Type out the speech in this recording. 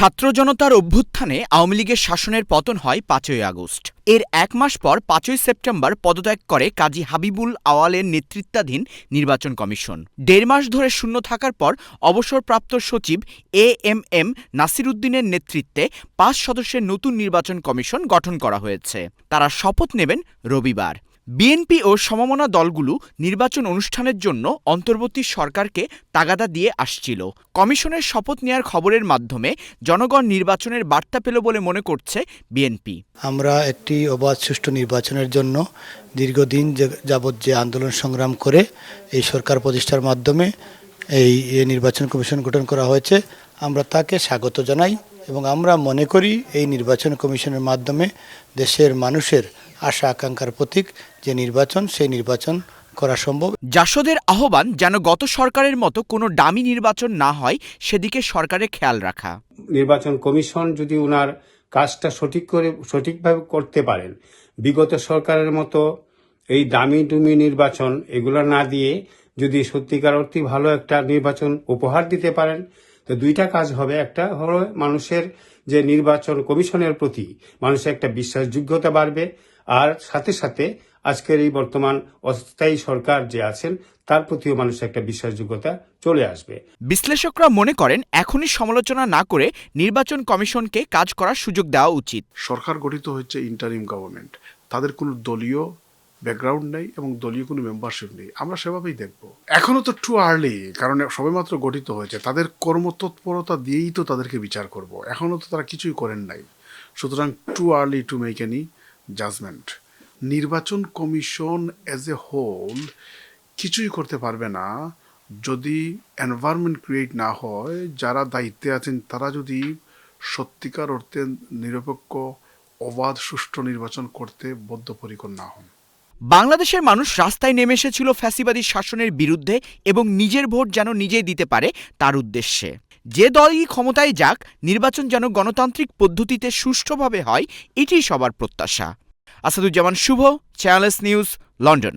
ছাত্র জনতার অভ্যুত্থানে আওয়ামী লীগের শাসনের পতন হয় পাঁচই আগস্ট। এর এক মাস পর পাঁচই সেপ্টেম্বর পদত্যাগ করে কাজী হাবিবুল আওয়ালের নেতৃত্বাধীন নির্বাচন কমিশন। দেড় মাস ধরে শূন্য থাকার পর অবসরপ্রাপ্ত সচিব এ এম এম নাসিরুদ্দিনের নেতৃত্বে পাঁচ সদস্যের নতুন নির্বাচন কমিশন গঠন করা হয়েছে। তারা শপথ নেবেন রবিবার। বিএনপি ও সমমনা দলগুলো নির্বাচন অনুষ্ঠানের জন্য অন্তর্বর্তী সরকারকে তাগাদা দিয়ে আসছিল। কমিশনের শপথ নেয়ার খবরের মাধ্যমে জনগণ নির্বাচনের বার্তা পেল বলে মনে করছে বিএনপি। আমরা একটি অবাধ সুষ্ঠু নির্বাচনের জন্য দীর্ঘদিন যে- যাবৎ যে আন্দোলন সংগ্রাম করে এই সরকার প্রতিষ্ঠার মাধ্যমে এই নির্বাচন কমিশন গঠন করা হয়েছে আমরা তাকে স্বাগত জানাই এবং আমরা মনে করি এই নির্বাচন কমিশনের মাধ্যমে দেশের মানুষের আশা আকাঙ্ক্ষার প্রতীক যে নির্বাচন সেই নির্বাচন করা সম্ভব। জাসদের আহ্বান যেন গত সরকারের মতো কোনো ডামি নির্বাচন না হয় সেদিকে সরকারের খেয়াল রাখা। নির্বাচন কমিশন যদি ওনার কাজটা সঠিক করে, সঠিকভাবে করতে পারেন। বিগত সরকারের মতো এই দামি ডুমি নির্বাচন এগুলো না দিয়ে যদি সত্যিকার অর্থে ভালো একটা নির্বাচন উপহার দিতে পারেন, তো দুইটা কাজ হবে। একটা হলো মানুষের যে নির্বাচন কমিশনের প্রতি মানুষের একটা বিশ্বাসযোগ্যতা বাড়বে আর সাথে সাথে আজকের এই বর্তমান অস্থায়ী সরকার যে আছেন তার প্রতিও মানুষের একটা বিশ্বাসযোগ্যতা চলে আসবে। বিশ্লেষকরা মনে করেন এখনই সমালোচনা না করে নির্বাচন কমিশনকে কাজ করার সুযোগ দেওয়া উচিত। সরকার গঠিত হচ্ছে ইন্টারিম গভর্নমেন্ট তাদের কোনো দলীয় ব্যাকগ্রাউন্ড নেই এবং দলীয় কোনো মেম্বারশিপ নেই। আমরা সেভাবেই দেখব। এখনও তো টু আর্লি কারণ সবেমাত্র গঠিত হয়েছে। তাদের কর্মতৎপরতা দিয়েই তো তাদেরকে বিচার করব। এখনও তো তারা কিছুই করেন নাই। সুতরাং too early to make any judgement নির্বাচন কমিশন অ্যাজ এ হোল কিছুই করতে পারবে না। যদি এনভায়রনমেন্ট ক্রিয়েট না হয়, যারা দায়িত্বে আছেন, তারা যদি সত্যিকার অর্থে নিরপেক্ষ, অবাধ, সুষ্ঠু নির্বাচন করতে বদ্ধপরিকর না হন। বাংলাদেশের মানুষ রাস্তায় নেমে এসেছিল ফ্যাসিবাদী শাসনের বিরুদ্ধে এবং নিজের ভোট যেন নিজেই দিতে পারে তার উদ্দেশ্যে। যে দলই ক্ষমতায় যাক, নির্বাচন যেন গণতান্ত্রিক পদ্ধতিতে সুষ্ঠুভাবে হয় এটি সবার প্রত্যাশা। Asaduzzaman, Shuvo channel S news, London.